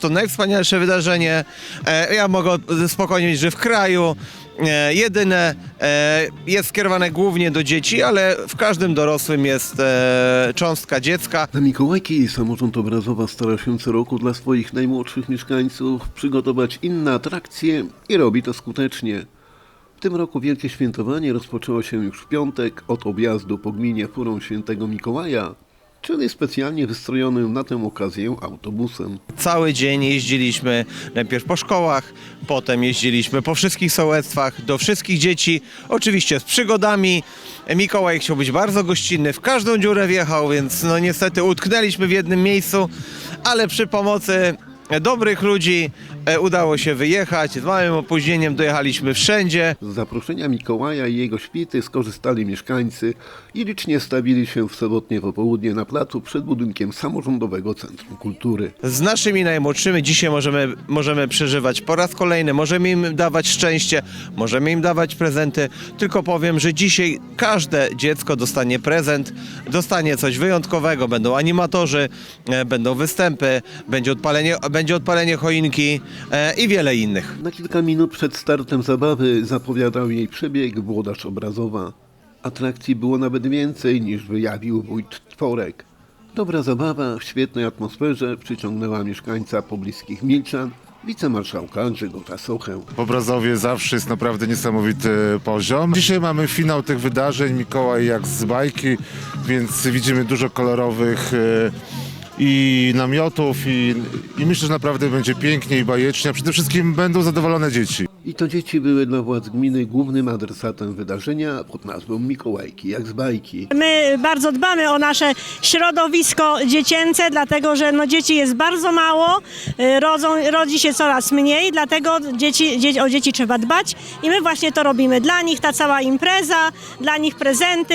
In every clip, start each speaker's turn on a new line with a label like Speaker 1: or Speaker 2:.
Speaker 1: to najwspanialsze wydarzenie. E, Ja mogę spokojnie powiedzieć, że w kraju e, jedyne e, jest skierowane głównie do dzieci, ale w każdym dorosłym jest cząstka dziecka.
Speaker 2: Na Mikołajki samorząd obrazowa stara się co roku dla swoich najmłodszych mieszkańców przygotować inne atrakcje i robi to skutecznie. W tym roku wielkie świętowanie rozpoczęło się już w piątek od objazdu po gminie furą świętego Mikołaja, czyli specjalnie wystrojonym na tę okazję autobusem.
Speaker 1: Cały dzień jeździliśmy najpierw po szkołach, potem jeździliśmy po wszystkich sołectwach, do wszystkich dzieci, oczywiście z przygodami. Mikołaj chciał być bardzo gościnny, w każdą dziurę wjechał, więc no niestety utknęliśmy w jednym miejscu, ale przy pomocy dobrych ludzi e, udało się wyjechać. Z małym opóźnieniem dojechaliśmy wszędzie.
Speaker 2: Z zaproszenia Mikołaja i jego świty skorzystali mieszkańcy i licznie stawili się w sobotnie popołudnie na placu przed budynkiem Samorządowego Centrum Kultury.
Speaker 1: Z naszymi najmłodszymi dzisiaj możemy, możemy przeżywać po raz kolejny, możemy im dawać szczęście, możemy im dawać prezenty. Tylko powiem, że dzisiaj każde dziecko dostanie prezent, dostanie coś wyjątkowego. Będą animatorzy, e, będą występy, będzie odpalenie, będzie odpalenie choinki e, i wiele innych.
Speaker 2: Na kilka minut przed startem zabawy zapowiadał jej przebieg włodarz obrazowa. Atrakcji było nawet więcej niż wyjawił wójt Tworek. Dobra zabawa w świetnej atmosferze przyciągnęła mieszkańca pobliskich Milczan, wicemarszałka Grzegorza Sochę.
Speaker 3: W Obrazowie zawsze jest naprawdę niesamowity poziom. Dzisiaj mamy finał tych wydarzeń, Mikołaj jak z bajki, więc widzimy dużo kolorowych e, i namiotów i, i myślę, że naprawdę będzie pięknie i bajecznie, a przede wszystkim będą zadowolone dzieci.
Speaker 2: I to dzieci były dla władz gminy głównym adresatem wydarzenia pod nazwą Mikołajki, jak z bajki.
Speaker 4: My bardzo dbamy o nasze środowisko dziecięce, dlatego że no, dzieci jest bardzo mało, y, rodzą, rodzi się coraz mniej, dlatego dzieci, dzie, o dzieci trzeba dbać i my właśnie to robimy. Dla nich ta cała impreza, dla nich prezenty,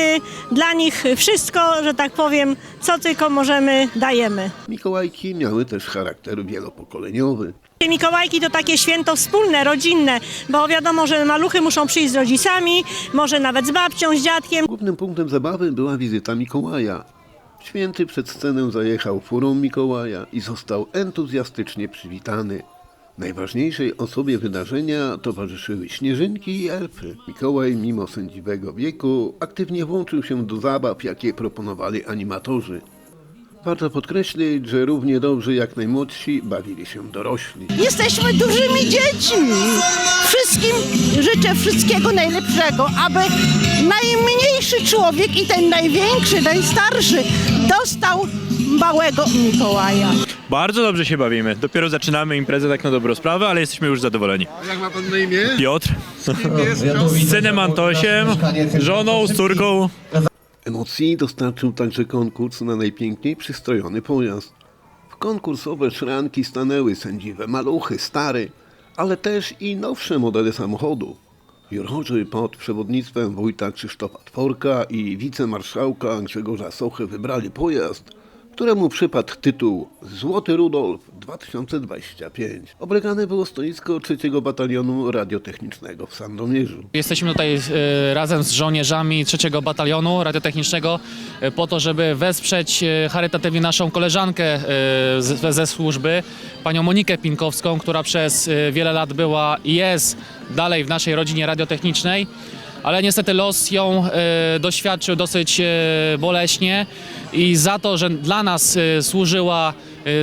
Speaker 4: dla nich wszystko, że tak powiem, co tylko możemy, dajemy.
Speaker 2: Mikołajki miały też charakter wielopokoleniowy.
Speaker 4: Mikołajki to takie święto wspólne, rodzinne, bo wiadomo, że maluchy muszą przyjść z rodzicami, może nawet z babcią, z dziadkiem.
Speaker 2: Głównym punktem zabawy była wizyta Mikołaja. Święty przed scenę zajechał furą Mikołaja i został entuzjastycznie przywitany. Najważniejszej osobie wydarzenia towarzyszyły śnieżynki i elfy. Mikołaj, mimo sędziwego wieku, aktywnie włączył się do zabaw, jakie proponowali animatorzy. Warto podkreślić, że równie dobrze jak najmłodsi bawili się dorośli.
Speaker 5: Jesteśmy dużymi dziećmi. Wszystkim życzę wszystkiego najlepszego, aby najmniejszy człowiek i ten największy, najstarszy dostał małego Mikołaja.
Speaker 6: Bardzo dobrze się bawimy. Dopiero zaczynamy imprezę tak na dobrą sprawę, ale jesteśmy już zadowoleni.
Speaker 2: Jak ma pan na imię?
Speaker 6: Piotr, z synem Antosiem, żoną, z córką.
Speaker 2: Emocji dostarczył także konkurs na najpiękniej przystrojony pojazd. W konkursowe szranki stanęły sędziwe maluchy, stary, ale też i nowsze modele samochodu. Jurorzy pod przewodnictwem wójta Krzysztofa Tworka i wicemarszałka Grzegorza Sochy wybrali pojazd, któremu przypadł tytuł Złoty Rudolf 2025. Oblegane było stoisko 3 Batalionu Radiotechnicznego w Sandomierzu.
Speaker 7: Jesteśmy tutaj e, razem z żołnierzami trzeciego batalionu radiotechnicznego e, po to, żeby wesprzeć e, charytatywnie naszą koleżankę e, z, ze służby, panią Monikę Pinkowską, która przez e, wiele lat była i jest dalej w naszej rodzinie radiotechnicznej. Ale niestety los ją e, doświadczył dosyć e, boleśnie i za to, że dla nas e, służyła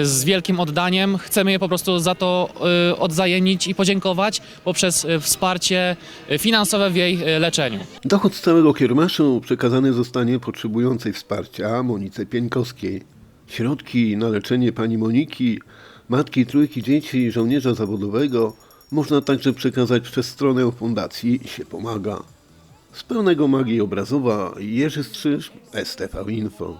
Speaker 7: z wielkim oddaniem, chcemy jej po prostu za to e, odzajenić i podziękować poprzez e, wsparcie finansowe w jej leczeniu.
Speaker 2: Dochód z całego kiermaszu przekazany zostanie potrzebującej wsparcia Monice Pieńkowskiej. Środki na leczenie pani Moniki, matki trójki dzieci i żołnierza zawodowego można także przekazać przez stronę Fundacji się pomaga. Z pełnego magii obrazowa Jerzy Strzyż, STV Info.